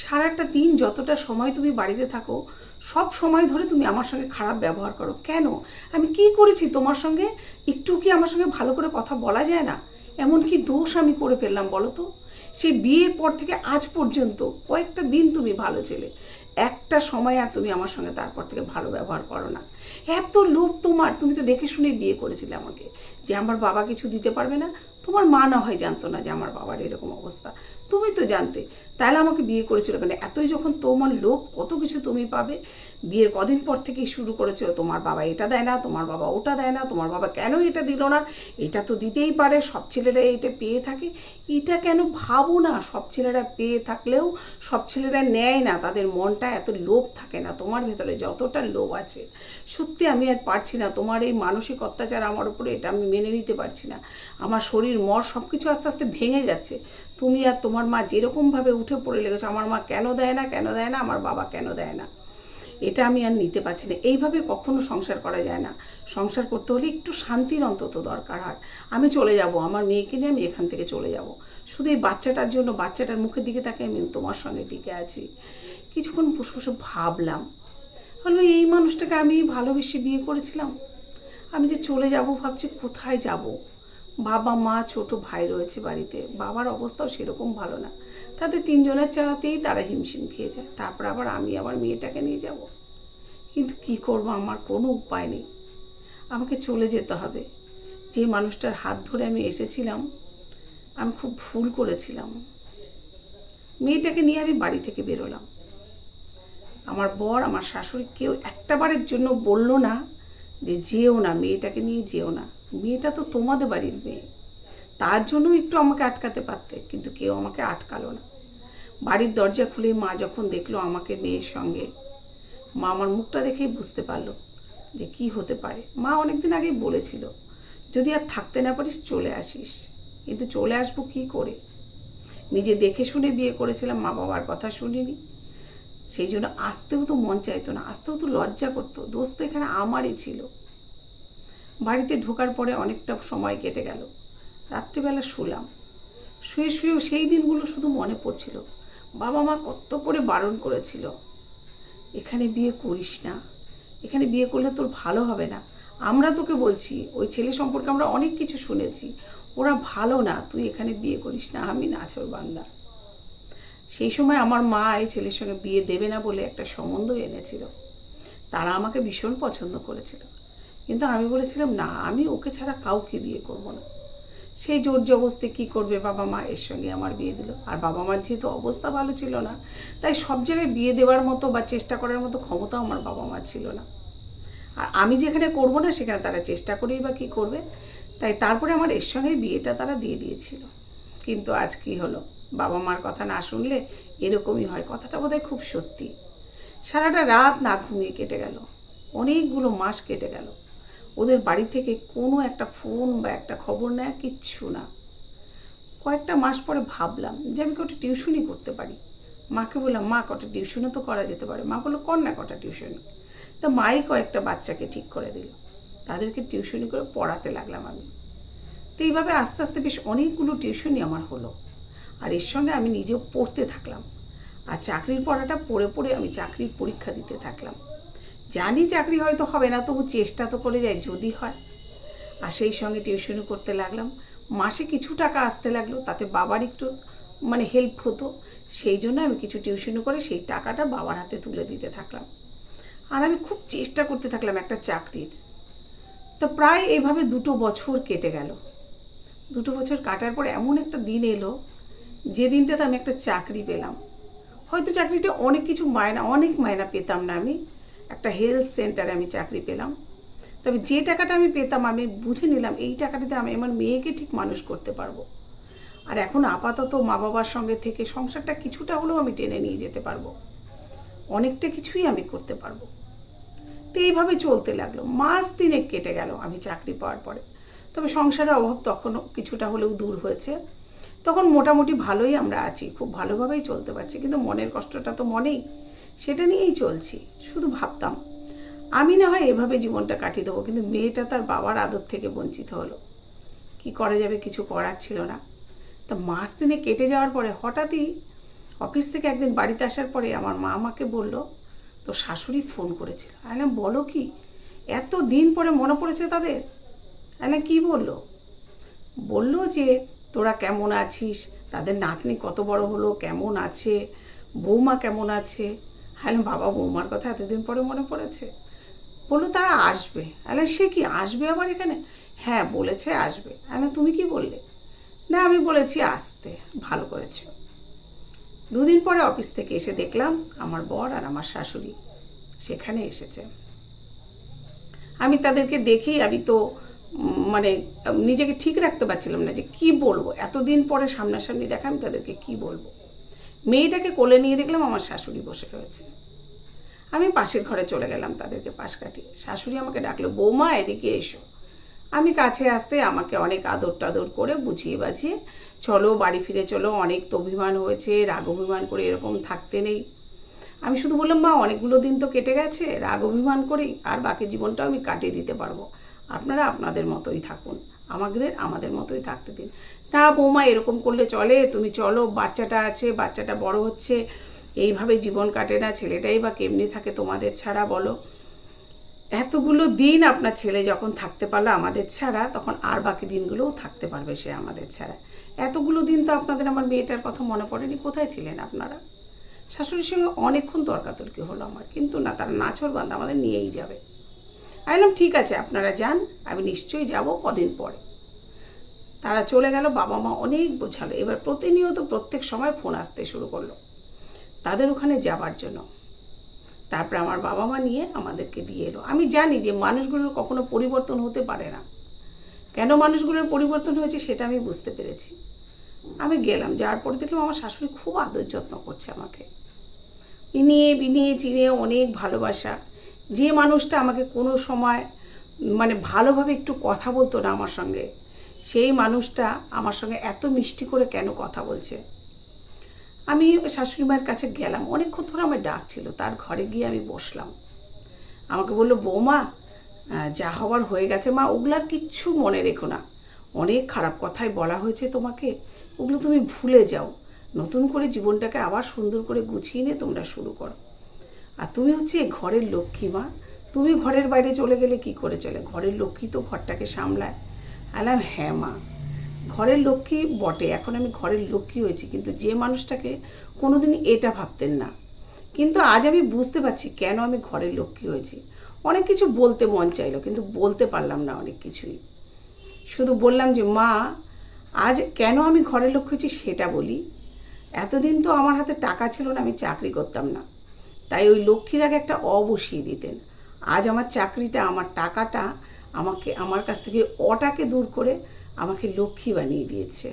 সারাটা দিন যতটা সময় তুমি বাড়িতে থাকো, সব সময় ধরে তুমি আমার সঙ্গে খারাপ ব্যবহার করো। কেন? আমি কি করেছি? তোমার সঙ্গে একটু কি আমার সঙ্গে ভালো করে কথা বলা যায় না? এমন কি দোষ আমি করে ফেললাম বলো তো? সে বিয়ের পর থেকে আজ পর্যন্ত কয়েকটা দিন তুমি ভালো ছিলে। একটা সময় আর তুমি আমার সঙ্গে তারপর থেকে ভালো ব্যবহার করো না। এত লোভ তোমার, তুমি তো দেখে শুনে বিয়ে করেছিলে আমাকে। যে আমার বাবা কিছু দিতে পারবে না, তোমার মা না হয় জানতো না যে আমার বাবার এরকম অবস্থা। তুমি তো জানতে, তাহলে আমাকে বিয়ে করেছিল কেন? এতই যখন তোমার লোভ, কত কিছু তুমি পাবে? বিয়ের কদিন পর থেকেই শুরু করেছিল তোমার বাবা এটা দেয় না, তোমার বাবা ওটা দেয় না, তোমার বাবা কেন এটা দিল না? এটা তো দিতেই পারে, সব ছেলেরা এটা পেয়ে থাকে। এটা কেন ভাবো না? সব ছেলেরা পেয়ে থাকলেও সব ছেলেরা নেয় না, তাদের মনটা এত লোভ থাকে না, তোমার ভেতরে যতটা লোভ আছে, সত্যি আমি আর পারছি না, তোমার এই মানসিক অত্যাচার আমার উপরে এটা আমি মেনে নিতে পারছি না। আমার শরীর মর সব কিছু আস্তে আস্তে ভেঙে যাচ্ছে। তুমি আর তোমার মা যেরকমভাবে উঠে পড়ে লেগেছো, আমার মা কেন দেয় না, কেন দেয় না, আমার বাবা কেন দেয় না? এটা আমি আর নিতে পারছি না। এইভাবে কখনো সংসার করা যায় না। সংসার করতে হলে একটু শান্তির অন্তত দরকার হয়। আমি চলে যাব, আমার মেয়েকে নিয়ে আমি এখান থেকে চলে যাব। শুধু এই বাচ্চাটার জন্য, বাচ্চাটার মুখের দিকে তাকে আমি তোমার সঙ্গে টিকে আছি। কিছুক্ষণ বসে বসে ভাবলাম। হলো এই মানুষটাকে আমি ভালোবেসে বিয়ে করেছিলাম। আমি যে চলে যাব, ভাবছি কোথায় যাব? বাবা, মা, ছোট ভাই রয়েছে বাড়িতে। বাবার অবস্থাও সেরকম ভালো না। তাদের তিনজনের চালাতেই তারা হিমশিম খেয়ে যায়। তারপর আবার আমি আমার মেয়েটাকে নিয়ে যাব। কিন্তু কি করব, আমার কোনো উপায় নেই। আমাকে চলে যেতে হবে। যে মানুষটার হাত ধরে আমি এসেছিলাম, আমি খুব ভুল করেছিলাম। মেয়েটাকে নিয়ে আমি বাড়ি থেকে বেরোলাম। আমার বর, আমার শাশুড়ি কেউ একটা বারের জন্য বলল না যে যেও না, মেয়েটাকে নিয়ে যেও না। মেয়েটা তো তোমাদের বাড়ির মেয়ে। তার জন্য একটু আমাকে আটকাতে পারতে, কিন্তু কেউ আমাকে আটকালো না। বাড়ির দরজা খুলে মা যখন দেখল আমাকে মেয়ের সঙ্গে, মা আমার মুখটা দেখেই বুঝতে পারল যে কি হতে পারে। মা অনেকদিন আগেই বলেছিল, যদি আর থাকতে না পারিস, চলে আসিস। কিন্তু চলে আসব কি করে? নিজে দেখে শুনে বিয়ে করেছিলাম, মা বাবার কথা শুনিনি। সেই জন্য আসতেও তো মন চাইতো না, আসতেও তো লজ্জা করতো, দোষ তো এখানে আমারই ছিল। বাড়িতে ঢোকার পরে অনেকটা সময় কেটে গেল। রাত্রিবেলা শুলাম। শুয়ে শুয়েও সেই দিনগুলো শুধু মনে পড়ছিল। বাবা মা কত করে বারণ করেছিল। এখানে বিয়ে করিস না, এখানে বিয়ে করলে তোর ভালো হবে না। আমরা তোকে বলছি, ওই ছেলে সম্পর্কে আমরা অনেক কিছু শুনেছি। ওরা ভালো না, তুই এখানে বিয়ে করিস না, আমি নাচর বান্দা। সেই সময় আমার মা এই ছেলের সঙ্গে বিয়ে দেবে না বলে একটা সম্বন্ধ এনেছিল। তারা আমাকে ভীষণ পছন্দ করেছিল। কিন্তু আমি বলেছিলাম, না, আমি ওকে ছাড়া কাউকে বিয়ে করব না। সেই জোর জবস্তি কী করবে বাবা মা এর সঙ্গে আমার বিয়ে দিল। আর বাবা মার যেহেতু অবস্থা ভালো ছিল না, তাই সব জায়গায় বিয়ে দেওয়ার মতো বা চেষ্টা করার মতো ক্ষমতা আমার বাবা মা ছিল না। আর আমি যেখানে করব না, সেখানে তারা চেষ্টা করেই বা কী করবে। তাই তারপরে আমার এর সঙ্গে বিয়েটা তারা দিয়ে দিয়েছিল। কিন্তু আজ কি হলো? বাবা মার কথা না শুনলে এরকমই হয়। কথাটা বোধহয় খুব সত্যি। সারাটা রাত না ঘুমিয়ে কেটে গেল। অনেকগুলো মাস কেটে গেল। ওদের বাড়ি থেকে কোনো একটা ফোন বা একটা খবর নেয় কিচ্ছু না। কয়েকটা মাস পরে ভাবলাম যে আমি কটা টিউশনই করতে পারি? মাকে বললাম, মা, কটা টিউশনও তো করা যেতে পারে। মা বলল, কর না কটা টিউশনি। তা মাই কয়েকটা বাচ্চাকে ঠিক করে দিল। তাদেরকে টিউশনি করে পড়াতে লাগলাম আমি। তো এইভাবে আস্তে আস্তে বেশ অনেকগুলো টিউশনই আমার হলো। আর এর সঙ্গে আমি নিজেও পড়তে থাকলাম। আর চাকরির পড়াটা পড়ে পড়ে আমি চাকরির পরীক্ষা দিতে থাকলাম। জানি চাকরি হয়তো হবে না, তবু চেষ্টা তো করে যাই, যদি হয়। আর সেই সঙ্গে টিউশনও করতে লাগলাম। মাসে কিছু টাকা আসতে লাগল, তাতে বাবার একটু মানে হেল্প হতো। সেই জন্য আমি কিছু টিউশনও করে সেই টাকাটা বাবার হাতে তুলে দিতে থাকলাম। আর আমি খুব চেষ্টা করতে থাকলাম একটা চাকরির। তো প্রায় এইভাবে দুটো বছর কেটে গেল। দুটো বছর কাটার পর এমন একটা দিন এলো যে দিনটাতে আমি একটা চাকরি পেলাম, হয়তো চাকরিটা অনেক কিছু মায়না, অনেক মায়না পেতাম না আমি, একটা হেলথ সেন্টারে আমি চাকরি পেলাম। তবে যে টাকাটা আমি পেতাম, আমি বুঝে নিলাম এই টাকাটাতে আমি আমার মেয়েকে ঠিক মানুষ করতে পারব। আর এখন আপাতত মা বাবার সঙ্গে থেকে সংসারটা কিছুটা হলেও আমি টেনে নিয়ে যেতে পারব। অনেকটা কিছুই আমি করতে পারব। তো এইভাবে চলতে লাগল। মাস দিনে কেটে গেল আমি চাকরি পাওয়ার পরে। তবে সংসারের অভাব তখনও কিছুটা হলেও দূর হয়েছে। তখন মোটামুটি ভালোই আমরা আছি খুব ভালোভাবেই চলতে পারছি কিন্তু মনের কষ্টটা তো মনেই। সেটা নিয়েই চলছি শুধু ভাবতাম। আমি না হয় এভাবে জীবনটা কাটিয়ে দেবো কিন্তু মেয়েটা তার বাবার আদর থেকে বঞ্চিত হলো। কি করা যাবে কিছু করার ছিল না। তা মাস দিনে কেটে যাওয়ার পরে হঠাৎই অফিস থেকে একদিন বাড়িতে আসার পরে আমার মা আমাকে বলল তো শাশুড়ি ফোন করেছিল। বললাম, বলো কি? এত দিন পরে মনে পড়েছে তাদের? আমি কি বলল? বলল যে তোরা কেমন আছিস? তাদের নাতনি কত বড় হলো? কেমন আছে? বৌমা কেমন আছে? হ্যাঁ বাবা, বৌমার কথা এতদিন পরে মনে পড়েছে। বলল, তারা আসবে। আরে, সে কি আসবে আবার এখানে? হ্যাঁ বলেছে আসবে। আরে, তুমি কি বললে? না, আমি বলেছি আসতে। ভালো করেছ। দুদিন পরে অফিস থেকে এসে দেখলাম আমার বর আর আমার শাশুড়ি সেখানে এসেছে। আমি তাদেরকে দেখেই আমি তো মানে নিজেকে ঠিক রাখতে পারছিলাম না যে কি বলব? এতদিন পরে সামনাসামনি দেখা, আমি তাদেরকে কি বলব? মেয়েটাকে কোলে নিয়ে দেখলাম আমার শাশুড়ি বসে রয়েছে। আমি পাশের ঘরে চলে গেলাম তাদেরকে পাশ কাটিয়ে। শাশুড়ি আমাকে ডাকলো, বৌমা, এদিকে এসো। আমি কাছে আসতে আমাকে অনেক আদর টাদর করে বুঝিয়ে বাজিয়ে, চলো বাড়ি ফিরে চলো, অনেক তো অভিমান হয়েছে, রাগ অভিমান করে এরকম থাকতে নেই। আমি শুধু বললাম, মা, অনেকগুলো দিন তো কেটে গেছে, রাগ অভিমান করেই আর বাকি জীবনটাও আমি কাটিয়ে দিতে পারব। আপনারা আপনাদের মতোই থাকুন। আমাদের আমাদের মতোই থাকতে দিন। না, বৌমা, এরকম করলে চলে। তুমি চলো, বাচ্চাটা আছে, বাচ্চাটা বড় হচ্ছে। এইভাবে জীবন কাটে না। ছেলেটাই বা কেমনি থাকে তোমাদের ছাড়া, বলো। এতগুলো দিন আপনার ছেলে যখন থাকতে পারল আমাদের ছাড়া, তখন আর বাকি দিনগুলোও থাকতে পারবে সে আমাদের ছাড়া। এতগুলো দিন তো আপনাদের আমার মেয়েটার কথা মনে পড়েনি। কোথায় ছিলেন আপনারা? শাশুড়ির সঙ্গে অনেকক্ষণ তর্কাতর্কি হলো আমার। কিন্তু না, তারা নাচর বান্ধা আমাদের নিয়েই যাবে। আমি বললাম, ঠিক আছে, আপনারা যান, আমি নিশ্চয়ই যাব কদিন পরে। তারা চলে গেল, বাবা মা অনেক বোঝালো। এবার প্রতিনিয়ত প্রত্যেক সময় ফোন আসতে শুরু করল, তাদের ওখানে যাবার জন্য। তারপরে আমার বাবা মা নিয়ে আমাদেরকে দিয়ে এলো। আমি জানি যে মানুষগুলোর কখনো পরিবর্তন হতে পারে না। কেন মানুষগুলোর পরিবর্তন হয়েছে সেটা আমি বুঝতে পেরেছি। আমি গেলাম, যাওয়ার পরে দেখলাম আমার শাশুড়ি খুব আদর যত্ন করছে আমাকে। বিনিয়ে বিনিয়ে চিনিয়ে অনেক ভালোবাসা। যে মানুষটা আমাকে কোনো সময় মানে ভালোভাবে একটু কথা বলতো না আমার সঙ্গে, সেই মানুষটা আমার সঙ্গে এত মিষ্টি করে কেন কথা বলছে? আমি শাশুড়ি মায়ের কাছে গেলাম, অনেকক্ষণ ধরে আমার ডাক ছিল তার ঘরে গিয়ে আমি বসলাম। আমাকে বলল, বৌমা যা হওয়ার হয়ে গেছে মা ওগুলার কিচ্ছু মনে রেখো না। অনেক খারাপ কথাই বলা হয়েছে তোমাকে, ওগুলো তুমি ভুলে যাও। নতুন করে জীবনটাকে আবার সুন্দর করে গুছিয়ে নিয়ে তোমরা শুরু করো। আর তুমি হচ্ছে ঘরের লক্ষ্মী মা। তুমি ঘরের বাইরে চলে গেলে কি করে চলে? ঘরের লক্ষ্মী তো ঘরটাকে সামলায়। আলাম হ্যাঁ মা, ঘরের লক্ষ্মী বটে। এখন আমি ঘরের লক্ষ্মী হয়েছি। কিন্তু যে মানুষটাকে কোনোদিন এটা ভাবতেন না। কিন্তু আজ আমি বুঝতে পারছি কেন আমি ঘরের লক্ষ্মী হয়েছি। অনেক কিছু বলতে মন চাইলো, কিন্তু বলতে পারলাম না অনেক কিছুই। শুধু বললাম যে, মা, আজ কেন আমি ঘরের লক্ষ্য হয়েছি সেটা বলি। এতদিন তো আমার হাতে টাকা ছিল না, আমি চাকরি করতাম না। তাই ওই লক্ষ্মীর আগে একটা অ বসিয়ে দিতেন। আজ আমার চাকরিটা, আমার টাকাটা আমাকে, আমার কাছ থেকে অটাকে দূর করে আমাকে লক্ষ্মী বানিয়ে দিয়েছে।